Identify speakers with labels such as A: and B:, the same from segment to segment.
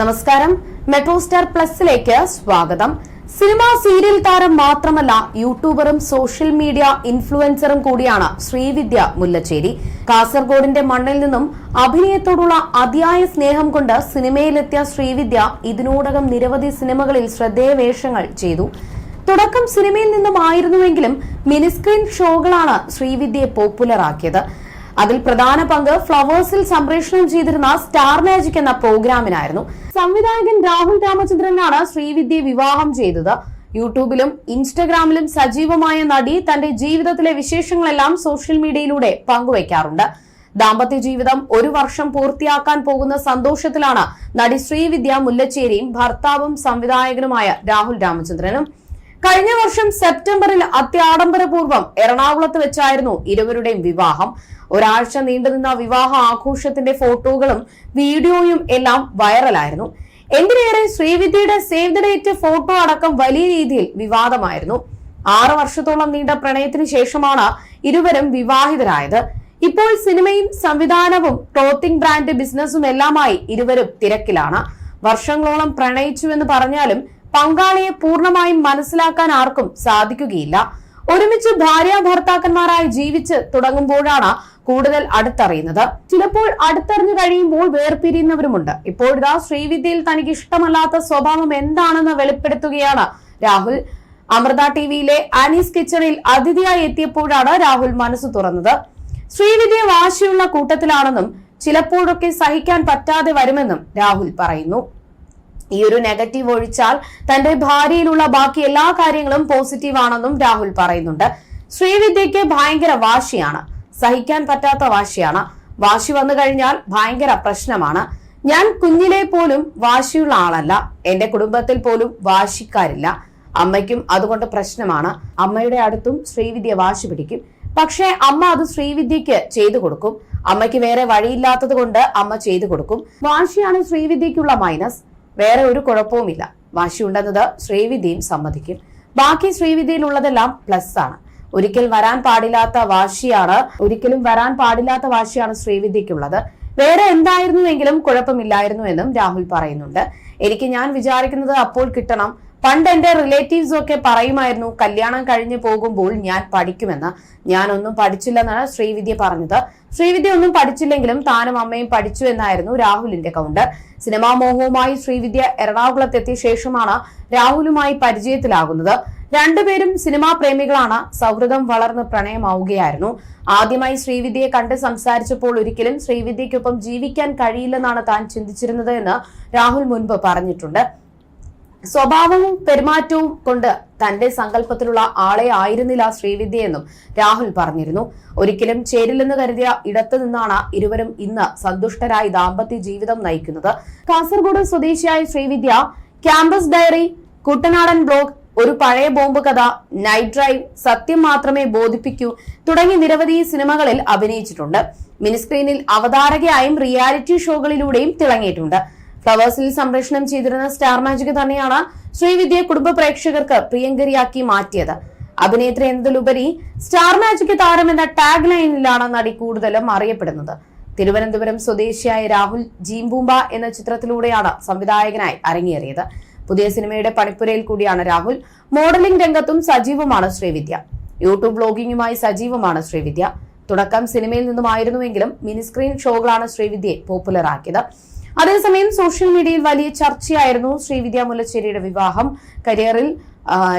A: നമസ്കാരം. Metro star പ്ലസിലേക്ക് സ്വാഗതം. Cinema serial താരം മാത്രമല്ല യൂട്യൂബറും സോഷ്യൽ മീഡിയ ഇൻഫ്ലുവൻസറും കൂടിയാണ് ശ്രീവിദ്യ മുല്ലച്ചേരി. കാസർഗോഡിന്റെ മണ്ണിൽ നിന്നും അഭിനയത്തോടുള്ള അതിയായ സ്നേഹം കൊണ്ട് സിനിമയിലെത്തിയ ശ്രീവിദ്യ ഇതിനോടകം നിരവധി സിനിമകളിൽ ശ്രദ്ധേയവേഷങ്ങൾ ചെയ്തു. തുടക്കം സിനിമയിൽ നിന്നുമായിരുന്നുവെങ്കിലും മിനിസ്ക്രീൻ ഷോകളാണ് ശ്രീവിദ്യയെ പോപ്പുലറാക്കിയത്. അതിൽ പ്രധാന പങ്ക് ഫ്ലവേഴ്സിൽ സംപ്രേഷണം ചെയ്തിരുന്ന സ്റ്റാർ മാജിക് എന്ന പ്രോഗ്രാമിനായിരുന്നു. സംവിധായകൻ രാഹുൽ രാമചന്ദ്രനാണ് ശ്രീവിദ്യ വിവാഹം ചെയ്തത്. യൂട്യൂബിലും ഇൻസ്റ്റഗ്രാമിലും സജീവമായ നടി തന്റെ ജീവിതത്തിലെ വിശേഷങ്ങളെല്ലാം സോഷ്യൽ മീഡിയയിലൂടെ പങ്കുവയ്ക്കാറുണ്ട്. ദാമ്പത്യ ജീവിതം ഒരു വർഷം പൂർത്തിയാക്കാൻ പോകുന്ന സന്തോഷത്തിലാണ് നടി ശ്രീവിദ്യ മുല്ലച്ചേരിയും ഭർത്താവും സംവിധായകനുമായ രാഹുൽ രാമചന്ദ്രനും. കഴിഞ്ഞ വർഷം സെപ്റ്റംബറിൽ അത്യാഡംബരപൂർവം എറണാകുളത്ത് വെച്ചായിരുന്നു ഇരുവരുടെയും വിവാഹം. ഒരാഴ്ച നീണ്ടുനിന്ന വിവാഹ ആഘോഷത്തിന്റെ ഫോട്ടോകളും വീഡിയോയും എല്ലാം വൈറലായിരുന്നു. എന്തിനേറെ ശ്രീവിദ്യയുടെ സേവ് ദ ഡേറ്റ് ഫോട്ടോ അടക്കം വലിയ രീതിയിൽ വിവാദമായിരുന്നു. ആറ് വർഷത്തോളം നീണ്ട പ്രണയത്തിന് ശേഷമാണ് ഇരുവരും വിവാഹിതരായത്. ഇപ്പോൾ സിനിമയും സംവിധാനവും ക്ലോത്തിംഗ് ബ്രാൻഡ് ബിസിനസ്സും എല്ലാമായി ഇരുവരും തിരക്കിലാണ്. വർഷങ്ങളോളം പ്രണയിച്ചു എന്ന് പറഞ്ഞാലും പങ്കാളിയെ പൂർണമായും മനസ്സിലാക്കാൻ ആർക്കും സാധിക്കുകയില്ല. ഒരുമിച്ച് ഭാര്യ ഭർത്താക്കന്മാരായി ജീവിച്ച് തുടങ്ങുമ്പോഴാണ് കൂടുതൽ അടുത്തറിയുന്നത്. ചിലപ്പോൾ അടുത്തറിഞ്ഞു കഴിയുമ്പോൾ വേർപിരിയുന്നവരുമുണ്ട്. ഇപ്പോഴിതാ ശ്രീവിദ്യയിൽ തനിക്ക് ഇഷ്ടമല്ലാത്ത സ്വഭാവം എന്താണെന്ന് വെളിപ്പെടുത്തുകയാണ് രാഹുൽ. അമൃത ടി വിയിലെ ആനീസ് കിച്ചണിൽ അതിഥിയായി എത്തിയപ്പോഴാണ് രാഹുൽ മനസ്സ് തുറന്നത്. ശ്രീവിദ്യ വാശിയുള്ള കൂട്ടത്തിലാണെന്നും ചിലപ്പോഴൊക്കെ സഹിക്കാൻ പറ്റാതെ വരുമെന്നും രാഹുൽ പറയുന്നു. ഈ ഒരു നെഗറ്റീവ് ഒഴിച്ചാൽ തന്റെ ഭാര്യയിലുള്ള ബാക്കി എല്ലാ കാര്യങ്ങളും പോസിറ്റീവ് ആണെന്നും രാഹുൽ പറയുന്നുണ്ട്. ശ്രീവിദ്യയ്ക്ക് ഭയങ്കര വാശിയാണ്. സഹിക്കാൻ പറ്റാത്ത വാശിയാണ്. വാശി വന്നു കഴിഞ്ഞാൽ ഭയങ്കര പ്രശ്നമാണ്. ഞാൻ കുഞ്ഞിലെ പോലും വാശിയുള്ള ആളല്ല. എന്റെ കുടുംബത്തിൽ പോലും വാശിക്കാരില്ല. അമ്മയ്ക്കും അതുകൊണ്ട് പ്രശ്നമാണ്. അമ്മയുടെ അടുത്തും ശ്രീവിദ്യ വാശി പിടിക്കും. പക്ഷേ അമ്മ അത് ശ്രീവിദ്യക്ക് ചെയ്തു കൊടുക്കും. അമ്മയ്ക്ക് വേറെ വഴിയില്ലാത്തത് കൊണ്ട് അമ്മ ചെയ്തു കൊടുക്കും. വാശിയാണ് ശ്രീവിദ്യക്കുള്ള മൈനസ്. വേറെ ഒരു കുഴപ്പവുമില്ല. വാശിയുണ്ടെന്നത് ശ്രീവിദ്യയും സമ്മതിക്കും. ബാക്കി ശ്രീവിദ്യയിലുള്ളതെല്ലാം പ്ലസ് ആണ്. ഒരിക്കൽ വരാൻ പാടില്ലാത്ത വാശിയാണ് ഒരിക്കലും വരാൻ പാടില്ലാത്ത വാശിയാണ് ശ്രീവിദ്യക്കുള്ളത് വേറെ എന്തായിരുന്നുവെങ്കിലും കുഴപ്പമില്ലായിരുന്നു എന്നും രാഹുൽ പറയുന്നുണ്ട്. എനിക്ക് ഞാൻ വിചാരിക്കുന്നത് അപ്പോൾ കിട്ടണം. പണ്ട് എന്റെ റിലേറ്റീവ്സ് ഒക്കെ പറയുമായിരുന്നു കല്യാണം കഴിഞ്ഞു പോകുമ്പോൾ ഞാൻ പഠിക്കുമെന്ന്. ഞാനൊന്നും പഠിച്ചില്ലെന്നാണ് ശ്രീവിദ്യ പറഞ്ഞത്. ശ്രീവിദ്യ ഒന്നും പഠിച്ചില്ലെങ്കിലും താനും അമ്മയും പഠിച്ചു എന്നായിരുന്നു രാഹുലിന്റെ കൗണ്ടർ സിനിമാ മോഹവുമായി ശ്രീവിദ്യ എറണാകുളത്തെത്തിയ ശേഷമാണ് രാഹുലുമായി പരിചയത്തിലാകുന്നത്. രണ്ടുപേരും സിനിമാ പ്രേമികളാണ്. സൗഹൃദം വളർന്ന് പ്രണയമാവുകയായിരുന്നു. ആദ്യമായി ശ്രീവിദ്യയെ കണ്ട് സംസാരിച്ചപ്പോൾ ഒരിക്കലും ശ്രീവിദ്യയ്ക്കൊപ്പം ജീവിക്കാൻ കഴിയില്ലെന്നാണ് താൻ ചിന്തിച്ചിരുന്നത് എന്ന് രാഹുൽ മുൻപ് പറഞ്ഞിട്ടുണ്ട്. സ്വഭാവവും പെരുമാറ്റവും കൊണ്ട് തന്റെ സങ്കല്പത്തിലുള്ള ആളെ ആയിരുന്നില്ല ശ്രീവിദ്യയെന്നും രാഹുൽ പറഞ്ഞിരുന്നു. ഒരിക്കലും ചേരില്ലെന്ന് കരുതിയ ഇടത്തു നിന്നാണ് ഇരുവരും ഇന്ന് സന്തുഷ്ടരായി ദാമ്പത്യ ജീവിതം നയിക്കുന്നത്. കാസർഗോഡ് സ്വദേശിയായ Sreevidya campus diary Kuttanadan blog ഒരു പഴയ ബോംബ് കഥ നൈറ്റ് ഡ്രൈവ് സത്യം മാത്രമേ ബോധിപ്പിക്കൂ തുടങ്ങി നിരവധി സിനിമകളിൽ അഭിനയിച്ചിട്ടുണ്ട്. മിനിസ്ക്രീനിൽ അവതാരകയായും റിയാലിറ്റി ഷോകളിലൂടെയും തിളങ്ങിയിട്ടുണ്ട്. ഫ്ലവേഴ്സിൽ സംപ്രേഷണം ചെയ്തിരുന്ന സ്റ്റാർ മാജിക് തന്നെയാണ് ശ്രീവിദ്യ കുടുംബ പ്രേക്ഷകർക്ക് പ്രിയങ്കരിയാക്കി മാറ്റിയത്. അഭിനേത്രി എന്നതിലുപരി സ്റ്റാർ മാജിക് താരം എന്ന ടാഗ് ലൈനിലാണ് നടി കൂടുതലും അറിയപ്പെടുന്നത്. തിരുവനന്തപുരം സ്വദേശിയായ രാഹുൽ ജീംബൂമ്പ എന്ന ചിത്രത്തിലൂടെയാണ് സംവിധായകനായി അരങ്ങേറിയത്. പുതിയ സിനിമയുടെ പണിപ്പുരയിൽ കൂടിയാണ് രാഹുൽ. മോഡലിംഗ് രംഗത്തും സജീവമാണ് ശ്രീവിദ്യ. യൂട്യൂബ് ബ്ലോഗിംഗുമായി സജീവമാണ് ശ്രീവിദ്യ. തുടക്കം സിനിമയിൽ നിന്നുമായിരുന്നുവെങ്കിലും മിനിസ്ക്രീൻ ഷോകളാണ് ശ്രീവിദ്യയെ പോപ്പുലറാക്കിയത്. അതേസമയം സോഷ്യൽ മീഡിയയിൽ വലിയ ചർച്ചയായിരുന്നു ശ്രീവിദ്യ മുല്ലശ്ശേരിയുടെ വിവാഹം. കരിയറിൽ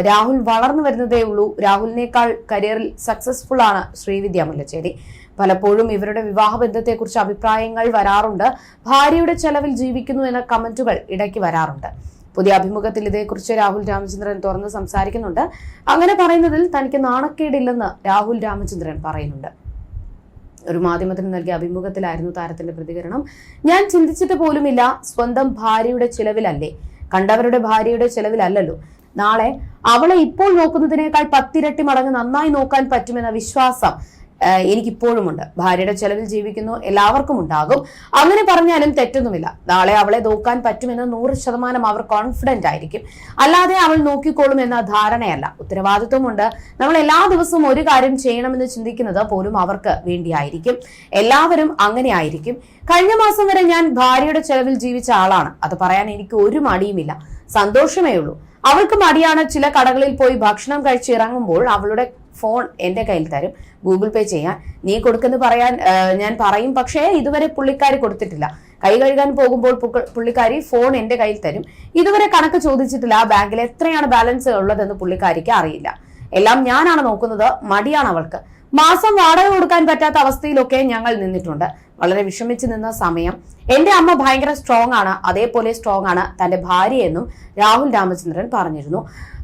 A: രാഹുൽ വളർന്നു വരുന്നതേ ഉള്ളൂ. രാഹുലിനേക്കാൾ കരിയറിൽ സക്സസ്ഫുൾ ആണ് ശ്രീവിദ്യ മുല്ലശ്ശേരി പലപ്പോഴും ഇവരുടെ വിവാഹ ബന്ധത്തെക്കുറിച്ച് അഭിപ്രായങ്ങൾ വരാറുണ്ട്. ഭാര്യയുടെ ചെലവിൽ ജീവിക്കുന്നു എന്ന കമന്റുകൾ ഇടയ്ക്ക് വരാറുണ്ട്. പുതിയ അഭിമുഖത്തിൽ ഇതേക്കുറിച്ച് രാഹുൽ രാമചന്ദ്രൻ തുറന്ന് സംസാരിക്കുന്നുണ്ട്. അങ്ങനെ പറയുന്നതിൽ തനിക്ക് നാണക്കേടില്ലെന്ന് രാഹുൽ രാമചന്ദ്രൻ പറയുന്നുണ്ട്. ഒരു മാധ്യമത്തിന് നൽകിയ അഭിമുഖത്തിലായിരുന്നു താരത്തിന്റെ പ്രതികരണം. ഞാൻ ചിന്തിച്ചിട്ട് പോലുമില്ല സ്വന്തം ഭാര്യയുടെ ചിലവിലല്ലേ. കണ്ടവരുടെ ഭാര്യയുടെ ചിലവിലല്ലല്ലോ. നാളെ അവളെ ഇപ്പോൾ നോക്കുന്നതിനേക്കാൾ പത്തിരട്ടി മടങ്ങ് നന്നായി നോക്കാൻ പറ്റുമെന്ന വിശ്വാസം എനിക്കിപ്പോഴുമുണ്ട്. ഭാര്യയുടെ ചെലവിൽ ജീവിക്കുന്നു എല്ലാവർക്കും ഉണ്ടാകും. അങ്ങനെ പറഞ്ഞാലും തെറ്റൊന്നുമില്ല. നാളെ അവളെ നോക്കാൻ പറ്റുമെന്ന് നൂറ് ശതമാനം അവർ കോൺഫിഡന്റ് ആയിരിക്കും. അല്ലാതെ അവൾ നോക്കിക്കോളും എന്ന ധാരണയല്ല. ഉത്തരവാദിത്വമുണ്ട്. നമ്മൾ എല്ലാ ദിവസവും ഒരു കാര്യം ചെയ്യണമെന്ന് ചിന്തിക്കുന്നത് പോലും അവർക്ക് വേണ്ടിയായിരിക്കും. എല്ലാവരും അങ്ങനെ ആയിരിക്കും. കഴിഞ്ഞ മാസം വരെ ഞാൻ ഭാര്യയുടെ ചെലവിൽ ജീവിച്ച ആളാണ്. അത് പറയാൻ എനിക്ക് ഒരു മടിയുമില്ല. സന്തോഷമേ ഉള്ളൂ. അവൾക്ക് മടിയാണ് ചില കടകളിൽ പോയി ഭക്ഷണം കഴിച്ച് ഇറങ്ങുമ്പോൾ അവളുടെ ഫോൺ എന്റെ കയ്യിൽ തരും. ഗൂഗിൾ പേ ചെയ്യാൻ. നീ കൊടുക്കുന്നു പറയാൻ ഞാൻ പറയും. പക്ഷേ ഇതുവരെ പുള്ളിക്കാരി കൊടുത്തിട്ടില്ല. കൈ കഴുകാൻ പോകുമ്പോൾ പുള്ളിക്കാരി ഫോൺ എന്റെ കയ്യിൽ തരും. ഇതുവരെ കണക്ക് ചോദിച്ചിട്ടില്ല ആ ബാങ്കിൽ എത്രയാണ് ബാലൻസ് ഉള്ളതെന്ന് പുള്ളിക്കാരിക്ക് അറിയില്ല. എല്ലാം ഞാനാണ് നോക്കുന്നത് മടിയാണ് അവൾക്ക്. മാസം വാടക കൊടുക്കാൻ പറ്റാത്ത അവസ്ഥയിലൊക്കെ ഞങ്ങൾ നിന്നിട്ടുണ്ട്. വളരെ വിഷമിച്ചു നിന്ന സമയം എന്റെ അമ്മ ഭയങ്കര സ്ട്രോങ് ആണ് അതേപോലെ സ്ട്രോങ് ആണ് തന്റെ ഭാര്യയെന്നും രാഹുൽ രാമചന്ദ്രൻ പറഞ്ഞിരുന്നു.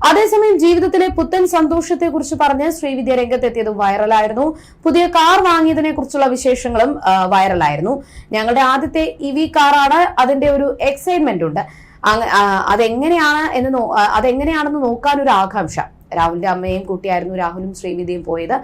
A: അതേസമയം ജീവിതത്തിലെ പുത്തൻ സന്തോഷത്തെ കുറിച്ച് പറഞ്ഞ് ശ്രീവിദ്യ രംഗത്തെത്തിയത് വൈറലായിരുന്നു. പുതിയ കാർ വാങ്ങിയതിനെ കുറിച്ചുള്ള വിശേഷങ്ങളും വൈറലായിരുന്നു. ഞങ്ങളുടെ ആദ്യത്തെ ഇ വി കാറാണ് അതിന്റെ ഒരു എക്സൈറ്റ്മെന്റ് ഉണ്ട്. അതെങ്ങനെയാണ് എന്ന് അതെങ്ങനെയാണെന്ന് നോക്കാൻ ഒരു ആകാംക്ഷ. രാഹുലിന്റെ അമ്മയും കുട്ടിയായിരുന്നു രാഹുലും ശ്രീവിദ്യയും പോയത്.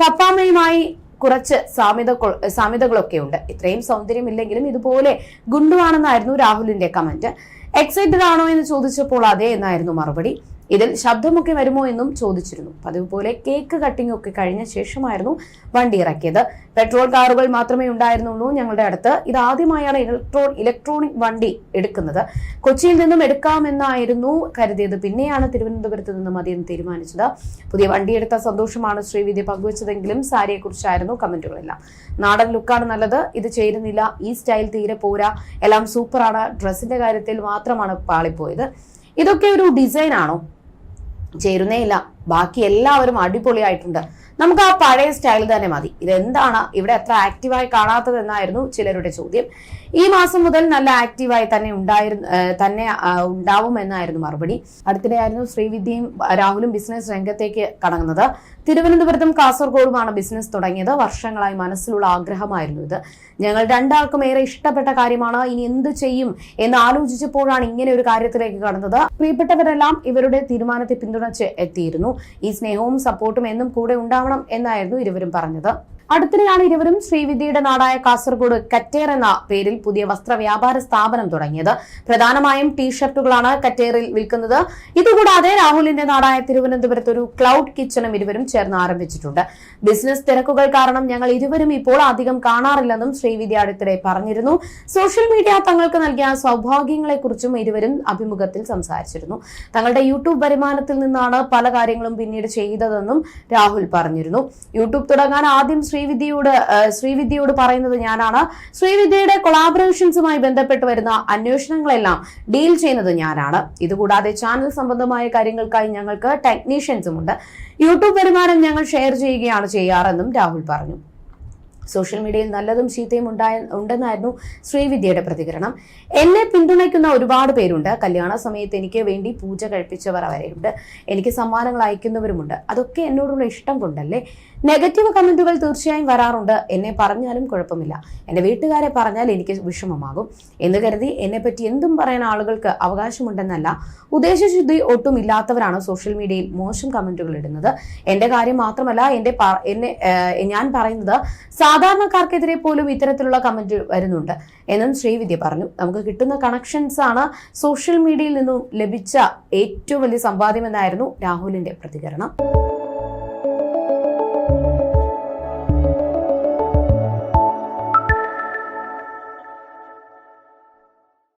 A: പപ്പാമ്മയുമായി കുറച്ച് സാമ്യത സാമ്യതകളൊക്കെ ഉണ്ട് ഇത്രയും സൗന്ദര്യം ഇല്ലെങ്കിലും ഇതുപോലെ ഗുണ്ടുവാണെന്നായിരുന്നു രാഹുലിന്റെ കമന്റ് എക്സൈറ്റഡ് ആണോ എന്ന് ചോദിച്ചപ്പോൾ അതെ എന്നായിരുന്നു മറുപടി. ഇതിൽ ശബ്ദമൊക്കെ വരുമോ എന്നും ചോദിച്ചിരുന്നു. പതിവ് പോലെ കേക്ക് കട്ടിംഗ് ഒക്കെ കഴിഞ്ഞ ശേഷമായിരുന്നു വണ്ടി ഇറക്കിയത്. പെട്രോൾ കാറുകൾ മാത്രമേ ഉണ്ടായിരുന്നുള്ളൂ ഞങ്ങളുടെ അടുത്ത്. ഇത് ആദ്യമായാണ് ഇലക്ട്രോ ഇലക്ട്രോണിക് വണ്ടി എടുക്കുന്നത്. കൊച്ചിയിൽ നിന്നും എടുക്കാമെന്നായിരുന്നു കരുതിയത്. പിന്നെയാണ് തിരുവനന്തപുരത്ത് നിന്നും അദ്ദേഹം തീരുമാനിച്ചത്. പുതിയ വണ്ടി എടുത്ത സന്തോഷമാണ് ശ്രീവിദ്യ പങ്കുവച്ചതെങ്കിലും സാരിയെക്കുറിച്ചായിരുന്നു കമന്റുകളെല്ലാം. നാടൻ ലുക്കാണ് നല്ലത്. ഇത് ചേരുന്നില്ല. ഈ സ്റ്റൈൽ തീരെ പോരാ. എല്ലാം സൂപ്പറാണ് ഡ്രസ്സിന്റെ കാര്യത്തിൽ മാത്രമാണ് പാളിപ്പോയത്. ഇതൊക്കെ ഒരു ഡിസൈൻ ആണോ? ചേരുന്നേ ഇല്ല. ബാക്കി എല്ലാവരും അടിപൊളിയായിട്ടുണ്ട്. നമുക്ക് ആ പഴയ സ്റ്റൈൽ തന്നെ മതി. ഇതെന്താണ്? ഇവിടെ എത്ര ആക്റ്റീവായി കാണാത്തത് എന്നായിരുന്നു ചിലരുടെ ചോദ്യം. ഈ മാസം മുതൽ നല്ല ആക്റ്റീവായി തന്നെ ഉണ്ടായിരുന്നു തന്നെ ഉണ്ടാവും ഉണ്ടാവുമെന്നായിരുന്നു മറുപടി. അടുത്തിടെയായിരുന്നു ശ്രീവിദ്യയും രാഹുലും ബിസിനസ് രംഗത്തേക്ക് കടങ്ങുന്നത് തിരുവനന്തപുരത്തും കാസർഗോഡുമാണ് ബിസിനസ് തുടങ്ങിയത്. വർഷങ്ങളായി മനസ്സിലുള്ള ആഗ്രഹമായിരുന്നു ഇത്. ഞങ്ങൾ രണ്ടാൾക്കും ഏറെ ഇഷ്ടപ്പെട്ട കാര്യമാണ് ഇനി എന്ത് ചെയ്യും എന്ന് ആലോചിച്ചപ്പോഴാണ് ഇങ്ങനെ ഒരു കാര്യത്തിലേക്ക് കടന്നത്. പ്രിയപ്പെട്ടവരെല്ലാം ഇവരുടെ തീരുമാനത്തെ പിന്തുണച്ച് എത്തിയിരുന്നു. ഈ സ്നേഹവും സപ്പോർട്ടും എന്നും കൂടെ ഉണ്ടാവണം എന്നായിരുന്നു ഇരുവരും പറഞ്ഞത്. അടുത്തിടെയാണ് ഇരുവരും ശ്രീവിദ്യയുടെ നാടായ കാസർഗോഡ് കറ്റേർ എന്ന പേരിൽ പുതിയ വസ്ത്ര വ്യാപാര സ്ഥാപനം തുടങ്ങിയത്. പ്രധാനമായും ടീഷർട്ടുകളാണ് കറ്റേറിൽ വിൽക്കുന്നത്. ഇതുകൂടാതെ രാഹുലിന്റെ നാടായ തിരുവനന്തപുരത്ത് ഒരു ക്ലൗഡ് കിച്ചണും ഇരുവരും ചേർന്ന് ആരംഭിച്ചിട്ടുണ്ട്. ബിസിനസ് തിരക്കുകൾ കാരണം ഞങ്ങൾ ഇരുവരും ഇപ്പോൾ അധികം കാണാറില്ലെന്നും ശ്രീവിദ്യ അടുത്തിടെ പറഞ്ഞിരുന്നു. സോഷ്യൽ മീഡിയ തങ്ങൾക്ക് നൽകിയ സൗഭാഗ്യങ്ങളെക്കുറിച്ചും ഇരുവരും അഭിമുഖത്തിൽ സംസാരിച്ചിരുന്നു. തങ്ങളുടെ യൂട്യൂബ് വരുമാനത്തിൽ നിന്നാണ് പല കാര്യങ്ങളും പിന്നീട് ചെയ്തതെന്നും രാഹുൽ പറഞ്ഞിരുന്നു. യൂട്യൂബ് തുടങ്ങാൻ ആദ്യം ശ്രീവിദ്യയോട് ശ്രീവിദ്യയോട് പറയുന്നത് ഞാനാണ്. ശ്രീവിദ്യയുടെ കൊളാബറേഷൻസുമായി ബന്ധപ്പെട്ട് വരുന്ന അന്വേഷണങ്ങളെല്ലാം ഡീൽ ചെയ്യുന്നത് ഞാനാണ്. ഇതുകൂടാതെ ചാനൽ സംബന്ധമായ കാര്യങ്ങൾക്കായി ഞങ്ങൾക്ക് ടെക്നീഷ്യൻസും ഉണ്ട് യൂട്യൂബ് വരുമാനം ഞങ്ങൾ ഷെയർ ചെയ്യുകയാണ് ചെയ്യാറെന്നും രാഹുൽ പറഞ്ഞു. സോഷ്യൽ മീഡിയയിൽ നല്ലതും ചീത്തയും ഉണ്ടായ ഉണ്ടെന്നായിരുന്നു ശ്രീവിദ്യയുടെ പ്രതികരണം. എന്നെ പിന്തുണയ്ക്കുന്ന ഒരുപാട് പേരുണ്ട്. കല്യാണ സമയത്ത് എനിക്ക് വേണ്ടി പൂജ കഴിപ്പിച്ചവർ വരെയുണ്ട് എനിക്ക് സമ്മാനങ്ങൾ അയക്കുന്നവരുമുണ്ട്. അതൊക്കെ എന്നോടുള്ള ഇഷ്ടം കൊണ്ടല്ലേ? നെഗറ്റീവ് കമന്റുകൾ തീർച്ചയായും വരാറുണ്ട്. എന്നെ പറഞ്ഞാലും കുഴപ്പമില്ല. എന്റെ വീട്ടുകാരെ പറഞ്ഞാൽ എനിക്ക് വിഷമമാകും. എന്ന് കരുതി എന്നെ പറ്റി എന്തും പറയാൻ ആളുകൾക്ക് അവകാശമുണ്ടെന്നല്ല ഉദ്ദേശശുദ്ധി ഒട്ടും ഇല്ലാത്തവരാണ് സോഷ്യൽ മീഡിയയിൽ മോശം കമന്റുകൾ ഇടുന്നത്. എന്റെ കാര്യം മാത്രമല്ല എന്റെ എന്നെ ഞാൻ പറയുന്നത് സാധാരണക്കാർക്കെതിരെ പോലും ഇത്തരത്തിലുള്ള കമന്റ് വരുന്നുണ്ട്. എന്നും ശ്രീവിദ്യ പറഞ്ഞു. നമുക്ക് കിട്ടുന്ന കണക്ഷൻസ് ആണ് സോഷ്യൽ മീഡിയയിൽ നിന്നും ലഭിച്ച ഏറ്റവും വലിയ സമ്പാദ്യമെന്നായിരുന്നു രാഹുലിന്റെ പ്രതികരണം.